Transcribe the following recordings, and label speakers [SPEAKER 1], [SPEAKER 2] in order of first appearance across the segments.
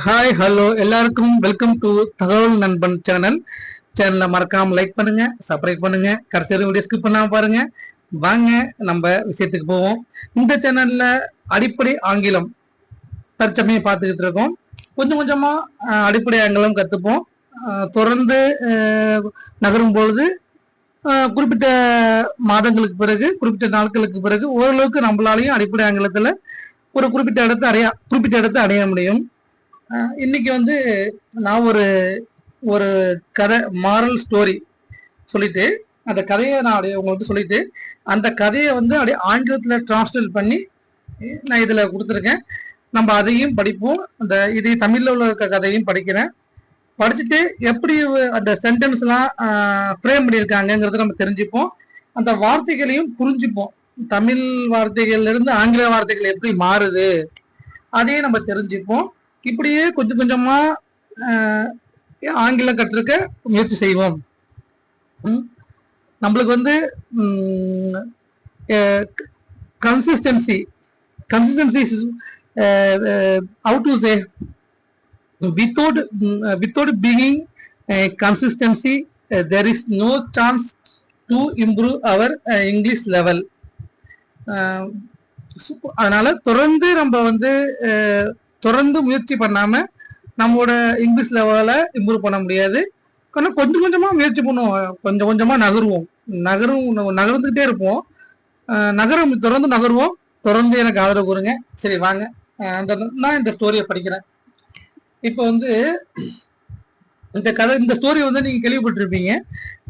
[SPEAKER 1] Hi hello எல்லாருக்கும் welcome to Thagaval Nanban channel. சேனலை மறக்காம லைக் பண்ணுங்க சப்ஸ்கிரைப் பண்ணுங்க கடைசி வீடியோ ஸ்கிப் பண்ணாம பாருங்க. வாங்க நம்ம விஷயத்துக்கு போவோம். இந்த சேனல்ல அடிப்படை ஆங்கிலம் தற்சமயம் பார்த்துக்கிட்டு இருக்கோம். கொஞ்சம் கொஞ்சமா அடிப்படை ஆங்கிலம் கத்துப்போம். தொடர்ந்து நகரும் பொழுது குறிப்பிட்ட மாதங்களுக்கு பிறகு குறிப்பிட்ட நாட்களுக்கு பிறகு ஓரளவுக்கு நம்மளாலையும் அடிப்படை ஆங்கிலத்துல ஒரு குறிப்பிட்ட இடத்தை அடைய குறிப்பிட்ட இடத்தை அடைய முடியும். இன்னைக்கு வந்து நான் ஒரு ஒரு கதை மாரல் ஸ்டோரி சொல்லிட்டு அந்த கதையை நான் அப்படியே உங்களுக்கு சொல்லிட்டு அந்த கதையை வந்து அப்படியே ஆங்கிலத்தில் டிரான்ஸ்லேட் பண்ணி நான் இதில் கொடுத்துருக்கேன். நம்ம அதையும் படிப்போம். அந்த இது தமிழில் உள்ள க- கதையும் படிக்கிறேன். படிச்சுட்டு எப்படி அந்த சென்டென்ஸ்லாம் ஃப்ரேம் பண்ணியிருக்காங்கங்கிறத நம்ம தெரிஞ்சுப்போம். அந்த வார்த்தைகளையும் புரிஞ்சுப்போம். தமிழ் வார்த்தைகள்லேருந்து ஆங்கில வார்த்தைகள் எப்படி மாறுது அதையும் நம்ம தெரிஞ்சுப்போம். இப்படியே கொஞ்சம் கொஞ்சமா ஆங்கிலம் கற்றுக்க முயற்சி செய்வோம். நம்மளுக்கு வந்து consistency consistency how to say without without being consistency there is no chance to improve our English level அதனால தொடர்ந்து நம்ம வந்து தொடர்ந்து முயற்சி பண்ணாம நம்மளோட இங்கிலீஷ் லெவலை இம்ப்ரூவ் பண்ண முடியாது. ஆனால் கொஞ்சம் கொஞ்சமா முயற்சி பண்ணுவோம். கொஞ்சம் கொஞ்சமா நகருவோம். நகரும் நகர்ந்துகிட்டே இருப்போம். நகரம் தொடர்ந்து நகருவோம். தொடர்ந்து எனக்கு ஆதரவு கொடுங்க. சரி வாங்க. அந்த நான் இந்த ஸ்டோரியை படிக்கிறேன். இப்போ வந்து இந்த கதை இந்த ஸ்டோரி வந்து நீங்க கேள்விப்பட்டிருப்பீங்க.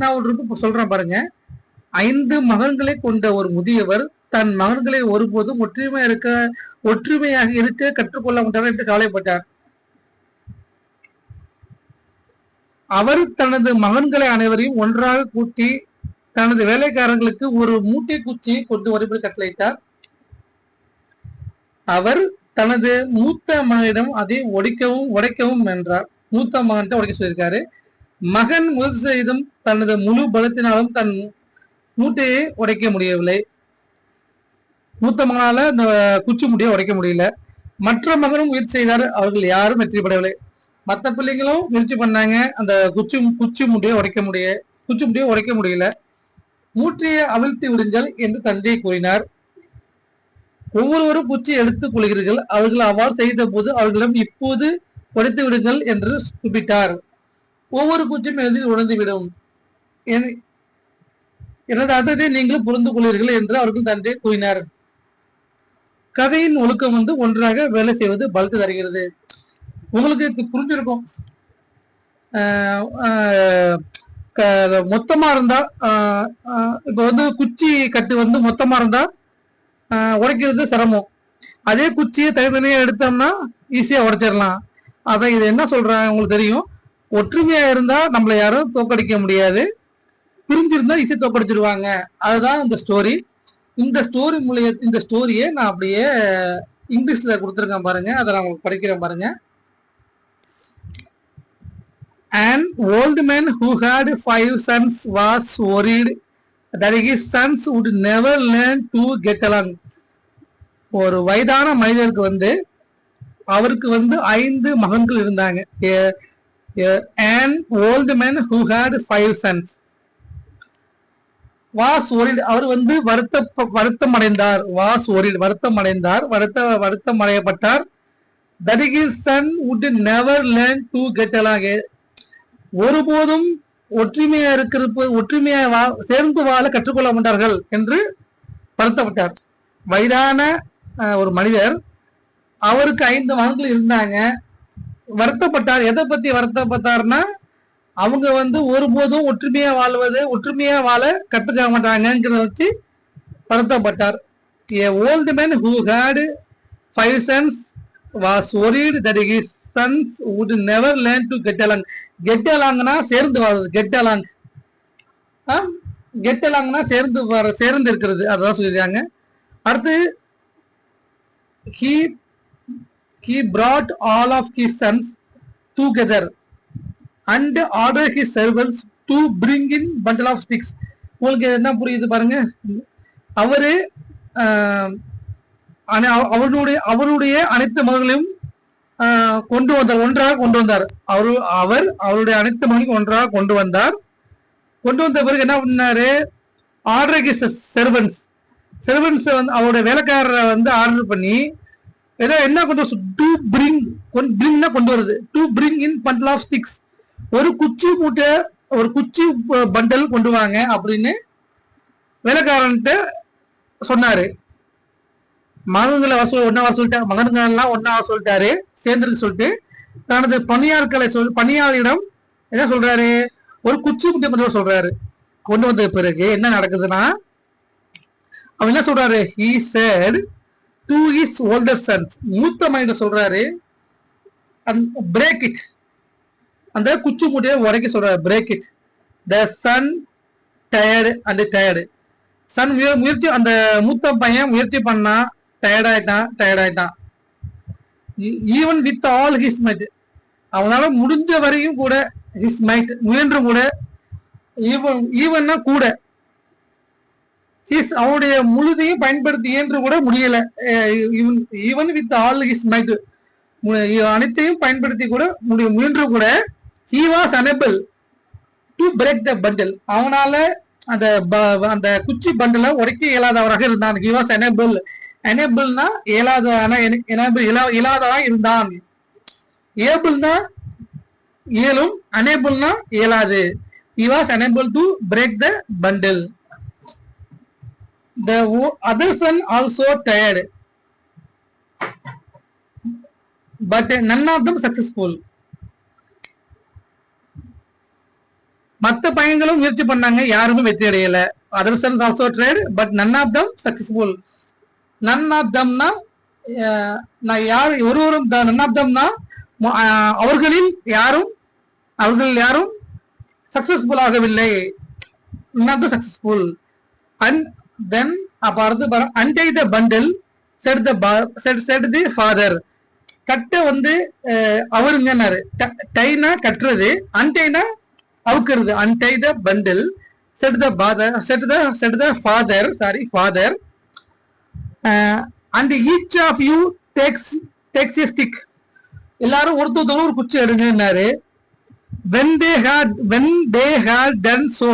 [SPEAKER 1] நான் ஒரு இப்போ சொல்றேன் பாருங்க. ஐந்து மகன்களை கொண்ட ஒரு முதியவர் தன் மகன்களை ஒருபோதும் ஒற்றுமையாக இருக்க ஒற்றுமையாக இருக்க கற்றுக்கொள்ள முடியாது என்று கவலைப்பட்டார். அவர் தனது மகன்களை அனைவரையும் ஒன்றாக கூட்டி தனது வேலைக்காரர்களுக்கு ஒரு மூட்டை குச்சியை கொண்டு வரும்படி கட்டளையிட்டார். அவர் தனது மூத்த மகனிடம் அதை ஒடிக்கவும் உடைக்கவும் என்றார் மூத்த மகன்கிட்ட உடைக்க சொல்லியிருக்காரு. மகன் முயற்சி செய்தும் தனது முழு பலத்தினாலும் தன் மூட்டையை உடைக்க முடியவில்லை. மூத்த மகனால இந்த குச்சி முடியை உடைக்க முடியல. மற்ற மகனும் முயற்சி செய்தார். அவர்கள் யாரும் வெற்றி பெறவில்லை. மற்ற பிள்ளைங்களும் முயற்சி பண்ணாங்க. அந்த குச்சி குச்சி முடியை உடைக்க முடிய குச்சி முடியை உடைக்க முடியல. மூற்றையை அவிழ்த்து விடுங்கள் என்று தந்தை கூறினார். ஒவ்வொருவரும் குச்சி எடுத்துக் கொள்கிறீர்கள். அவர்கள் அவ்வாறு செய்த போது அவர்களிடம் இப்போது உடைத்து விடுங்கள் என்று குறிப்பிட்டார் ஒவ்வொரு குச்சியும் எளிதில் உணர்ந்துவிடும் என்- எனது அர்த்தத்தை நீங்களும் புரிந்து கொள்வீர்கள் என்று அவர்கள் தந்தை கூறினார். கதையின் ஒழுக்கம் வந்து ஒன்றாக வேலை செய்வது பலத்து தருகிறது. உங்களுக்கு இது புரிஞ்சிருக்கும். க- மொத்தமா இருந்தா இப்ப வந்து குச்சி கட்டு வந்து மொத்தமா இருந்தா உடைக்கிறது சிரமம். அதே குச்சியை தனித்தனியா எடுத்தோம்னா ஈஸியா உடைச்சிடலாம். அதான் இது என்ன சொல்றேன் உங்களுக்கு தெரியும். ஒற்றுமையா இருந்தா நம்மளை யாரும் தோக்கடிக்க முடியாது. பிரிஞ்சிருந்தா ஈஸியா தோக்கடிச்சிருவாங்க அதுதான் இந்த ஸ்டோரி இந்த ஸ்டோரி மூலிய இந்த ஸ்டோரியை நான் அப்படியே இங்கிலீஷ்ல கொடுத்துருக்கேன் பாருங்க. அதை நான் உங்களுக்கு படிக்கிறேன் பாருங்க. An old man who had five sons was worried that his sons would never learn to get along. ஒரு வயதான மனிதருக்கு வந்து அவருக்கு வந்து ஐந்து மகன்கள் இருந்தாங்க. an old man who had five sons. Was worried அவர் வந்து வருத்த வருத்தம் அடைந்தார் வாஸ் ஒரில் வருத்தம் அடைந்தார் வருத்த வருத்தம் அடையப்பட்டார் that his son never never learn get get along. ஒருபோதும் ஒற்றுமையா இருக்கிறப்பு ஒற்றுமையா வா சேர்ந்து வாழ கற்றுக்கொள்ள மாட்டார்கள் என்று வருத்தப்பட்டார். வயதான ஒரு மனிதர் அவருக்கு ஐந்து மகன்கள் இருந்தாங்க. வருத்தப்பட்டார். எதை பத்தி வருத்தப்பட்டார்னா அவங்க வந்து ஒருபோதும் ஒற்றுமையா வாழ்வது ஒற்றுமையா வாழ கத்துக்க மாட்டாங்கிறத வச்சு படுத்தப்பட்டார் a old man who had five sons was worried that his sons would never learn to get along get அலாங்னா சேர்ந்து வாழ்றது கெட் அலாங் கெட் அலாங்னா சேர்ந்து வர சேர்ந்து இருக்கிறது அதான் சொல்லியிருக்காங்க அடுத்து he he brought all of his sons together and order his servants to bring in bundle of sticks உங்களுக்கு என்ன புரியுது பாருங்க? அவரு அவருடைய அவருடைய அனைத்து மகளையும் கொண்டு வந்தார் ஒன்றாக கொண்டு வந்தார். அவரு அவர் அவருடைய அனைத்து மகனையும் ஒன்றாக கொண்டு வந்தார். கொண்டு வந்த பிறகு என்ன பண்ணாரு? ஆர்டர் செர்வன்ஸ் செர்வன்ஸ் வந்து அவருடைய வேலைக்காரரை வந்து ஆர்டர் பண்ணி ஏதோ என்ன கொண்டு டு பிரிங் பிரிங்னா கொண்டு வருது. To bring in bundle of sticks ஒரு குச்சி மூட்டை ஒரு குச்சி பண்டல் கொண்டு வாங்க அப்படின்னு வேலைக்காரன்ட்ட சொன்னாரு. மகன்களை வசூல் ஒன்னா வர சொல்லிட்டாரு மகன்கள் ஒன்னா சொல்லிட்டாரு. சேர்ந்துருக்கு சொல்லிட்டு தனது பணியாட்களை சொல் பணியாளரிடம் என்ன சொல்றாரு? ஒரு குச்சி முட்டை கொண்டு சொல்றாரு. கொண்டு வந்த பிறகு என்ன நடக்குதுன்னா அவன் என்ன சொல்றாரு? He said to his older sons மூத்த மகன் சொல்றாரு? பிரேக் இட் அந்த குச்சி மூட்டையை உடைக்க சொல்றாரு break it the son tired and tired son முயற்சி அந்த மூத்த பையன் முயற்சி பண்ணா டயர்ட் ஆயிட்டான் டயர்ட் ஆயிட்டான். Even with all his might அவனால முடிஞ்ச வரையும் கூட ஹிஸ் மைட் முயன்று கூட ஈவன் ஈவன்னா கூட. ஹிஸ் அவனுடைய முழுதையும் பயன்படுத்தி இயன்று கூட முடியல. Even with all his might அனைத்தையும் பயன்படுத்தி கூட முடிய முயன்று கூட he was unable to break the bundle அவனால அந்த ப- அந்த குச்சி பண்டில உடைக்க இயலாதவராக இருந்தான். ஹி வாஸ் எனபிள் எனபிள்னா இயலாத எனபிள் இயலாதவா இருந்தான். ஏபிள்னா இயலும் அனேபிள்னா இயலாது. He was unable to break the bundle the other son also tired but none of them successful மற்ற பையன்களும் முயற்சி பண்ணாங்க. யாருமே வெற்றி அடையல. Other sons also tried but none of them successful none of தம்னா நான் யார் ஒருவரும் நன் ஆஃப் தம்னா அவர்களில் யாரும் அவர்கள் யாரும் சக்சஸ்ஃபுல் ஆகவில்லை. த சக்சஸ்ஃபுல் அண்ட் தென் அப்போ அடுத்து untie the bundle said the said said the father கட்ட வந்து அவருங்கன்னாரு ட- டைனா கட்டுறது அன்டைனா அவுக்கிறது untie the bundle said the father said the said the father sorry father and each of you takes takes a stick எல்லாரும் ஒருத்தர் ஒரு குச்சி எடுங்கன்னாரு. When they had when they had done so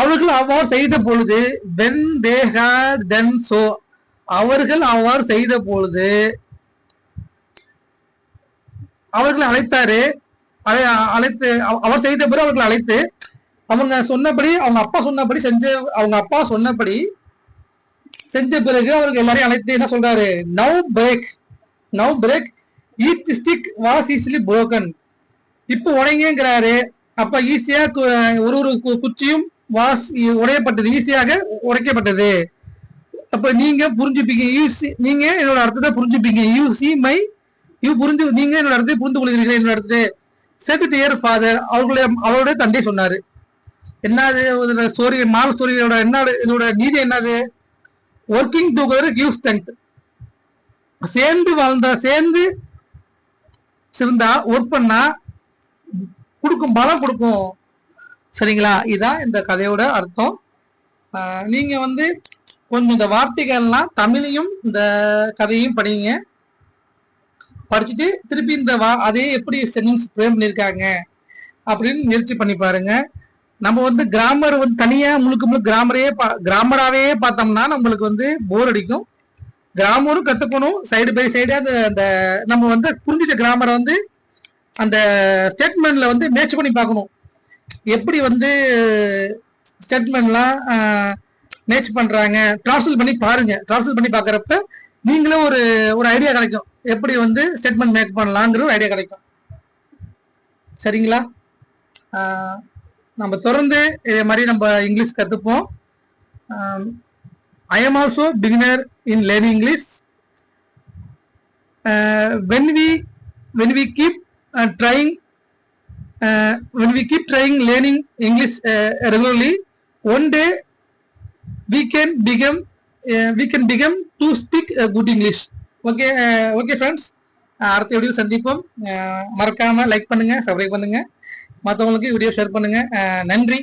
[SPEAKER 1] அவர்கள் அவ்வாறு செய்த பொழுது when they had done so அவர்கள் அவ்வாறு செய்த பொழுது அவர்கள் அழைத்தாரு. அழை- அழைத்து அவர் செய்த பிறகு அவர்கள் அழைத்து அவங்க சொன்னபடி அவங்க அப்பா சொன்னபடி செஞ்ச அவங்க அப்பா சொன்னபடி செஞ்ச பிறகு அவர்கள் எல்லாரையும் அழைத்து என்ன சொல்றாரு? Now break now break each stick was easily broken இப்போ உடைங்கிறாரு அப்ப ஈஸியா ஒரு ஒரு கு- குச்சியும் வாஸ் e, உடையப்பட்டது ஈஸியாக உடைக்கப்பட்டது. அப்ப நீங்க புரிஞ்சுப்பீங்க ஈஸி நீங்க என்னோட அர்த்தத்தை புரிஞ்சுப்பீங்க. யூ சி மை யூ புரிஞ்சு நீங்க என்னோட அர்த்தத்தை புரிந்து கொள்கிறீர்கள் என்னோட அர்த்தத்தை. செட் தியர் ஃபாதர் அவர்களுடைய அவருடைய தந்தை சொன்னாரு. என்னது ஸ்டோரி மாவு ஸ்டோரியோட என்ன இதோட நீதி என்னது? ஒர்க்கிங் டுகெதர் கிவ் ஸ்ட்ரென்த் சேர்ந்து வாழ்ந்தா சேர்ந்து இருந்தா ஒர்க் பண்ணா கொடுக்கும் பலம் கொடுக்கும். சரிங்களா? இதான் இந்த கதையோட அர்த்தம். நீங்கள் நீங்க வந்து கொஞ்சம் இந்த வார்த்தைகள்லாம் தமிழையும் இந்த கதையும் படிங்க. படிச்சுட்டு திருப்பி இந்த வா அதே எப்படி சென்டென்ஸ் ஃப்ரேம் பண்ணியிருக்காங்க அப்படின்னு முயற்சி பண்ணி பாருங்க. நம்ம வந்து கிராமர் வந்து தனியா முழுக்க முழுக்க கிராமரே கிராமராகவே பார்த்தோம்னா நம்மளுக்கு வந்து போர் அடிக்கும். கிராமரும் கற்றுக்கணும் சைடு பை சைடு அந்த அந்த நம்ம வந்து புரிஞ்சிட்ட கிராமரை வந்து அந்த ஸ்டேட்மெண்ட்ல வந்து மேட்ச் பண்ணி பார்க்கணும். எப்படி வந்து ஸ்டேட்மெண்ட்லாம் மேட்ச் பண்ணுறாங்க டிரான்ஸ்லேட் பண்ணி பாருங்க. டிரான்ஸ்லேட் பண்ணி பார்க்குறப்ப நீங்களும் ஒரு ஒரு ஐடியா கிடைக்கும். எப்படி வந்து ஸ்டேட்மெண்ட் மேக் பண்ணலாங்கிற ஒரு ஐடியா கிடைக்கும். சரிங்களா? நம்ம தொடர்ந்து இதே மாதிரி நம்ம English கற்றுப்போம் I am also beginner in learning English when we when we keep trying when we keep trying learning English uh, regularly, one day we can become uh, we can become to speak uh, good English. Okay okay friends அடுத்த video சந்திப்போம். Uh, மறக்காமல் like பண்ணுங்கள் subscribe பண்ணுங்கள் மற்றவங்களுக்கு video share பண்ணுங்கள் uh, நன்றி.